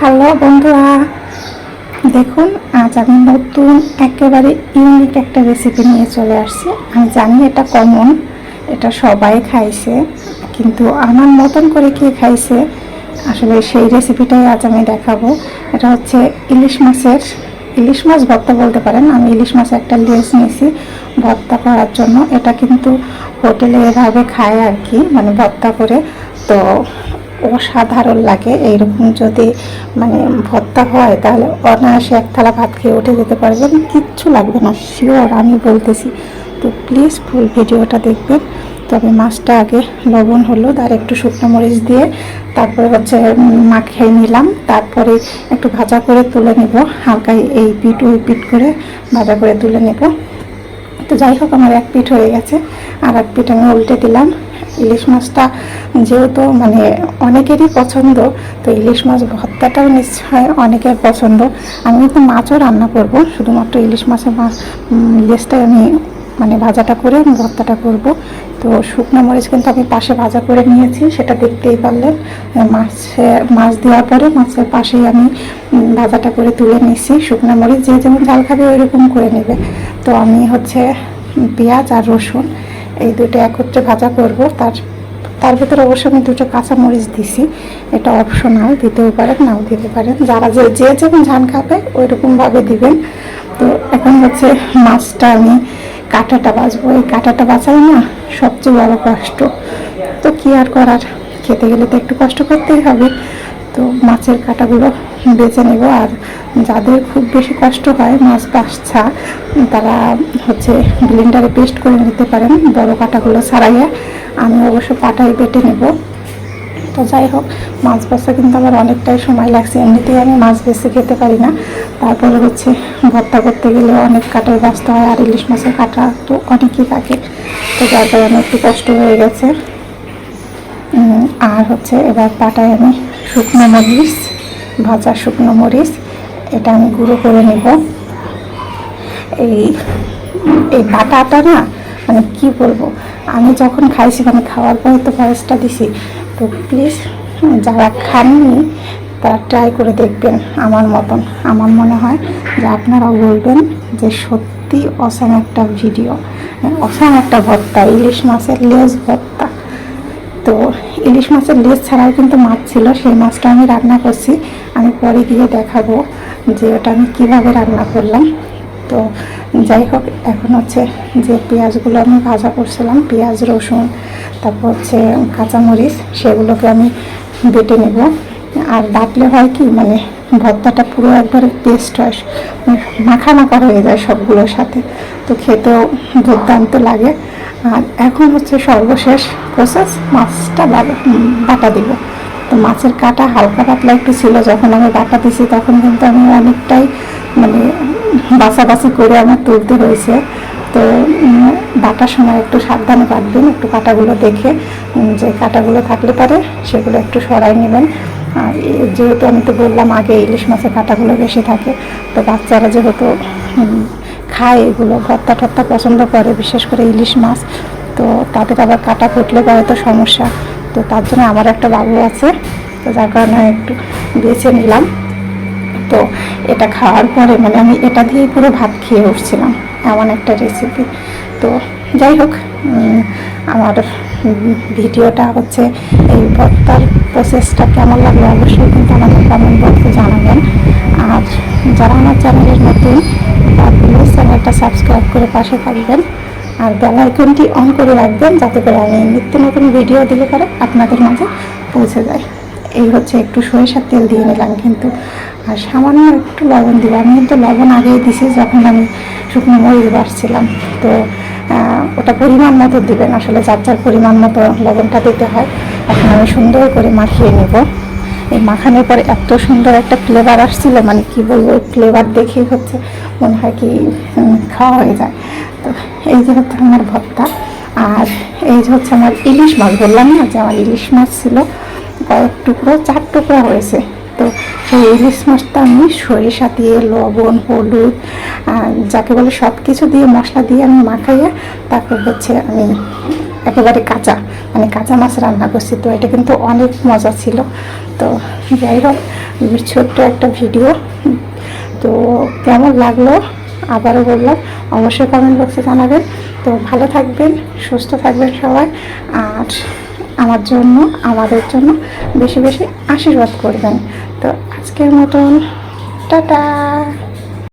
Hello বন্ধুরা, দেখুন আজ আমি নতুন একেবারে ইউনিক একটা রেসিপি নিয়ে চলে আসছি। আমি জানি এটা কমন এটা সবাই খাইছে, কিন্তু আমার মতন করে কে খাইছে, আসলে সেই রেসিপিটাই আজ আমি দেখাবো। এটা হচ্ছে ইলিশ মাছের, ইলিশ মাছ ভর্তা বলতে পারেন, আমি ইলিশ মাছ একটা লেস নিয়েছি ভর্তা করার জন্য। এটা কিন্তু হোটেলে এভাবে খায় আর কি মানে ভর্তা করে। তো অসাধারণ লাগে। এইরকম যদি মানে ভর্তা হয়, তাহলে অনায়াসে এক থালা ভাত খেয়ে উঠে যেতে পারবেন কিচ্ছু লাগবে না শিওর আমি বলতেছি। তো প্লিজ ফুল ভিডিওটা দেখবেন। তবে মাছটা আগে লবণ, হলুদ আর একটু শুকনো মরিচ দিয়ে তারপরে হচ্ছে মাখিয়ে নিলাম। তারপরে একটু ভাজা করে তুলে নেব। হালকা এই পিঠ, ওই পিঠ করে ভাজা করে তুলে নেব। তো যাই হোক, আমার এক পিঠ হয়ে গেছে। আর এক পিঠ আমি উল্টে দিলাম। ইলিশ মাছটা যেহেতু মানে অনেকেরই পছন্দ, তো ইলিশ মাছ ভর্তাটাও নিশ্চয় অনেকের পছন্দ। আমি কিন্তু মাছও রান্না করব, শুধুমাত্র ইলিশ মাছের মাছ ইলিশটাই আমি মানে ভাজাটা করে আমি ভর্তাটা করব। তো শুকনো মরিচ কিন্তু আমি পাশে ভাজা করে নিয়েছি, সেটা দেখতেই পারলেন। মাছে মাছ দেওয়ার পরে মাছের পাশেই আমি ভাজাটা করে তুলে নিয়েছি শুকনো মরিচ যে যেমন ঝাল খাবে, ওই রকম করে নেবে। তো আমি হচ্ছে পেঁয়াজ আর রসুন এই দুটো একত্রে ভাজা করব। তার তার ভিতরে অবশ্য আমি দুটো কাঁচা মরিচ দিছি। এটা অপশনাল দিতেও পারেন, নাও দিতে পারেন। যারা যে যে যেমন ঝান খাবে ওই রকমভাবে দিবেন। তো এখন হচ্ছে মাছটা আমি কাঁটাটা বাছবো এই কাঁটাটা বাঁচাই না, সবচেয়ে বড় কষ্ট। তো কি আর করার? খেতে গেলে তো একটু কষ্ট করতেই হবে। তো মাছের কাঁটাগুলো বেছে নেব। আর যাদের খুব বেশি কষ্ট হয় মাছ বাচ্চা তারা হচ্ছে ব্লেন্ডারে পেস্ট করে নিতে পারেন বড় কাঁটাগুলো ছাড়াইয়া। আমি অবশ্য পাটাই বেটে নেব। তো যাই হোক, মাছ বাছা কিন্তু আমার অনেকটাই সময় লাগছে। এমনিতেই আমি মাছ বেছে খেতে পারি না। তারপরে হচ্ছে ভর্তা করতে গেলে অনেক কাটার বাঁচতে হয়, আর ইলিশ মাছের কাটা তো অনেকই থাকে। তো যার কারণে একটু কষ্ট হয়ে গেছে। আর হচ্ছে এবার পাটায় আমি শুকনো মরিচ, ভাজা শুকনো মরিচ, এটা আমি গুঁড়ো করে নেব। এই এই বাটাটা না মানে কি বলব, আমি যখন খাইছি মানে খাওয়ার পরে তো ভয়েসটা দিছি, তো প্লিজ যারা খাননি, তারা ট্রাই করে দেখবেন আমার মতন। আমার মনে হয় যে আপনারা বলবেন যে সত্যি অসাম একটা ভিডিও অসাম একটা ভর্তা, ইলিশ মাছের লেজ ভর্তা। তো ইলিশ মাছের লেজ ছাড়াও কিন্তু মাছ ছিল, সেই মাছটা আমি রান্না করছি। আমি পরে গিয়ে দেখাবো যে ওটা আমি কীভাবে রান্না করলাম। তো যাই হোক, এখন হচ্ছে যে পেঁয়াজগুলো আমি ভাজা করছিলাম, পেঁয়াজ, রসুন, তারপর হচ্ছে কাঁচামরিচ, সেগুলোকে আমি বেটে নেব। আর বাটলে হয় কি মানে ভর্তাটা পুরো একবারে পেস্ট হয় মানে মাখা মাখা হয়ে যায় সবগুলোর সাথে। তো খেতেও দুর্দান্ত লাগে। আর এখন হচ্ছে সর্বশেষ প্রসেস মাছটা বাটা দিব। তো মাছের কাটা হালকা পাতলা একটু ছিল, যখন আমি বাটা দিছি তখন কিন্তু আমি অনেকটাই মানে বাছাবাছি করে আমার তুলতে হয়েছে। তো বাটার সময় একটু সাবধানে বাটবেন একটু কাটাগুলো দেখে যে কাটাগুলো থাকলে পারে সেগুলো একটু সরাই নেবেন। আর যেহেতু আমি তো বললাম আগে ইলিশ মাছের কাটাগুলো বেশি থাকে, তো বাচ্চারা যেহেতু খায়, এগুলো ভর্তা টর্তা পছন্দ করে, বিশেষ করে ইলিশ মাছ। তো তাদের আবার কাটা ফুটলে পরে তো সমস্যা। তো তার জন্য আমার একটা বাবু আছে, তো যার কারণে একটু বেছে নিলাম। তো এটা খাওয়ার পরে মানে আমি এটা দিয়েই পুরো ভাত খেয়ে উঠছিলাম, এমন একটা রেসিপি তো যাই হোক আমার ভিডিওটা হচ্ছে এই ভর্তার প্রসেসটা কেমন লাগল অবশ্যই কিন্তু আমাদের কমেন্ট বক্সে জানাবেন। আর যারা আমার চ্যানেলের নতুন প্লিজ চ্যানেলটা সাবস্ক্রাইব করে পাশে থাকবেন। আর বেল আইকনটি অন করে রাখবেন যাতে করে আমি নিত্য নতুন ভিডিও দিলে পরে আপনাদের মাঝে পৌঁছে যায়। এই হচ্ছে একটু সরিষার তেল দিয়ে নিলাম কিন্তু। আর সামান্য একটু লবণ দিলাম। কিন্তু লবণ আগেই দিছি, যখন আমি শুকনো মরিচ বাড়ছিলাম তো ওটা পরিমাণ মতো দিবেন। আসলে যার যার পরিমাণ মতো লবণটা দিতে হয়, এখন আমি সুন্দর করে মাখিয়ে নেব। এই মাখানোর পরে এত সুন্দর একটা ফ্লেভার আসছিল মানে কি বলব ওই ফ্লেভার দেখেই হচ্ছে মনে হয় কি খাওয়া হয়ে যায়। তো এই যে হচ্ছে আমার ভর্তা, আর এই যে হচ্ছে আমার ইলিশ মাছ, বললাম না যে আমার ইলিশ মাছ ছিল, কয়েক টুকরো, চার টুকরো হয়েছে। তো সেই ইলিশ মাছটা আমি সরিষা দিয়ে, লবণ, হলুদ যাকে বলে সব কিছু দিয়ে, মশলা দিয়ে আমি মাখাইয়ে তারপর হচ্ছে আমি একেবারে কাঁচা মানে কাঁচা মাছ রান্না করছি। তো এটা কিন্তু অনেক মজা ছিল। তো যাই হোক ছোট্ট একটা ভিডিও। তো কেমন লাগল? আবারও বললাম, অবশ্যই কমেন্ট বক্সে জানাবেন। তো ভালো থাকবেন, সুস্থ থাকবেন সবাই। আর আমার জন্য আমাদের জন্য বেশি বেশি আশীর্বাদ করবেন। তো আজকের মতন টাটা!